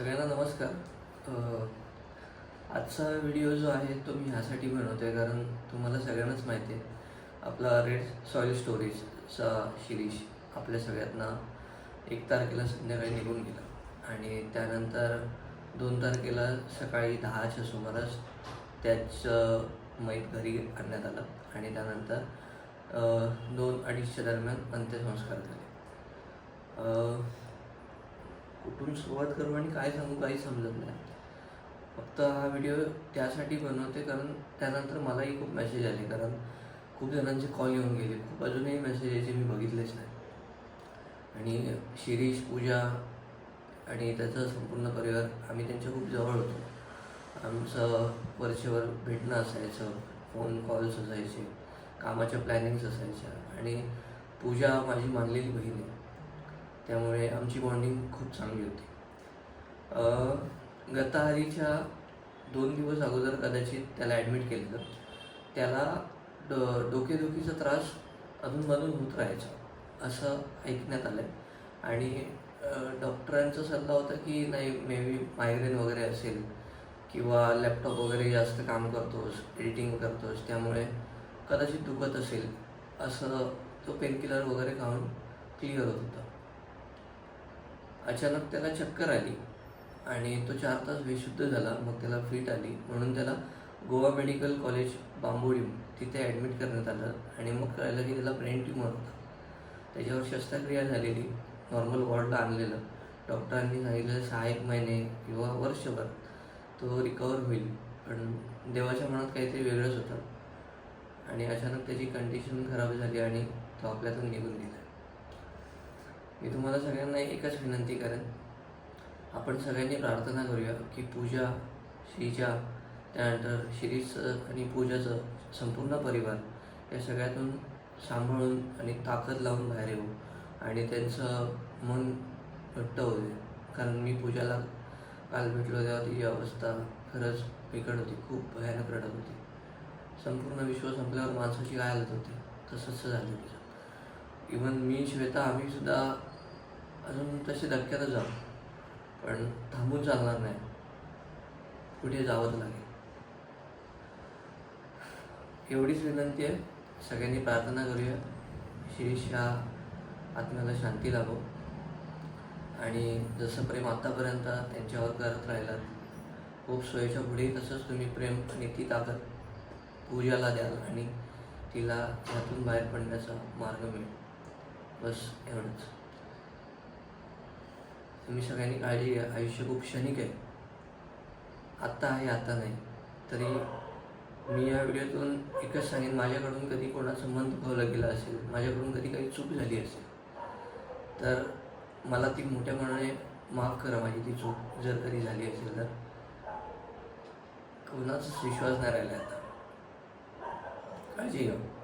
सगळ्यांना नमस्कार. आजचा व्हिडिओ जो आहे तो मी ह्यासाठी बनवतो आहे कारण तुम्हाला सगळ्यांनाच माहिती आहे. आपला रेड सॉईल स्टोरेजचा शिरीष आपल्या सगळ्यांना एक तारखेला संध्याकाळी निघून गेला. आणि त्यानंतर दोन तारखेला सकाळी दहाच्या सुमारास त्याचं मैत घरी आणण्यात आलं आणि त्यानंतर दोन अडीचच्या दरम्यान अंत्यसंस्कार झाले. कुठून सुरुवात करू आणि काय सांगू काही समजत नाही. फक्त हा व्हिडिओ त्यासाठी बनवते कारण त्यानंतर मलाही खूप मेसेज आले. कारण खूप जणांचे कॉल येऊन गेले. खूप अजूनही मेसेज यायचे मी बघितलेच नाही. आणि शिरीष पूजा आणि त्याचा संपूर्ण परिवार आम्ही त्यांच्या खूप जवळ होतो. आमचं वर्षभर भेटणं असायचं. फोन कॉल्स असायचे. कामाच्या प्लॅनिंग्स असायच्या. आणि पूजा माझी मानलेली बहीण आहे. त्यामुळे आमची बॉन्डिंग खूप चांगली होती. गताहारीच्या दोन दिवस अगोदर कदाचित त्याला ॲडमिट केलं त्याला ड डोकेदुखीचा त्रास अधूनमधून होत राहायचा असं ऐकण्यात आलं आहे आणि डॉक्टरांचा सल्ला होता की नाही मे बी मायग्रेन वगैरे असेल किंवा लॅपटॉप वगैरे जास्त काम करतोस एडिटिंग करतोस त्यामुळे कदाचित दुखत असेल असं तो पेनकिलर वगैरे खाऊन क्लिअर होत होता. अचानक त्याला चक्कर आली आणि तो चार तास बेशुद्ध झाला. मग त्याला फिट आली. म्हणून त्याला गोवा मेडिकल कॉलेज बांबोळी तिथे ॲडमिट करण्यात आलं आणि मग कळलं की त्याला ब्रेन ट्यूमर होता. त्याच्यावर शस्त्रक्रिया झालेली. नॉर्मल वॉर्डला आणलेलं. डॉक्टरांनी सांगितलं सहा एक महिने किंवा वर्षभर तो रिकवर होईल. पण देवाच्या मनात काहीतरी वेगळंच होतं. आणि अचानक त्याची कंडिशन खराब झाली आणि तो आपल्यातून निघून गेला. मी तुम्हाला सगळ्यांना एकच विनंती करेन. आपण सगळ्यांनी प्रार्थना करूया की पूजा श्रीजा त्यानंतर श्रीचं आणि पूजाचं संपूर्ण परिवार या सगळ्यातून सांभाळून आणि ताकद लावून बाहेर येऊ आणि त्यांचं मन घट्ट होऊ दे. कारण मी पूजाला काल भेटलो तेव्हा तिची अवस्था खरंच बिकट होती खूप भयानक रडत होती. संपूर्ण विश्व संपल्यावर माणसाची काय हालत होती? तसंच झालं तिचं इवन मी श्वेता आम्ही सुद्धा तसे धक्क्यातच जाऊ. पण थांबून चालणार नाही. कुठे जावंच लागेल. एवढीच विनंती आहे. सगळ्यांनी प्रार्थना करूया. शिरीषच्या आत्म्याला शांती लाभो. आणि जसं प्रेम आत्तापर्यंत त्यांच्यावर करत राहिलात खूप सोयीच्या पुढे तसंच तुम्ही प्रेम आणि ती ताकद पूजाला द्याल आणि तिला यातून बाहेर पडण्याचा मार्ग मिळेल. बस एवढंच. तुम्ही सगळ्यांनी काळजी घ्या. आयुष्य खूप क्षणिक आहे. आत्ता आहे आता नाही. तरी मी या व्हिडिओतून एकच सांगेन माझ्याकडून कधी कोणाचं मन दुखवलं गेलं असेल माझ्याकडून कधी काही चूक झाली असेल तर मला ती मोठ्या मनाने माफ करा माझी ती चूक जर कधी झाली असेल तर. कोणाचाच विश्वास नाही राहिला आता. काळजी घ्या.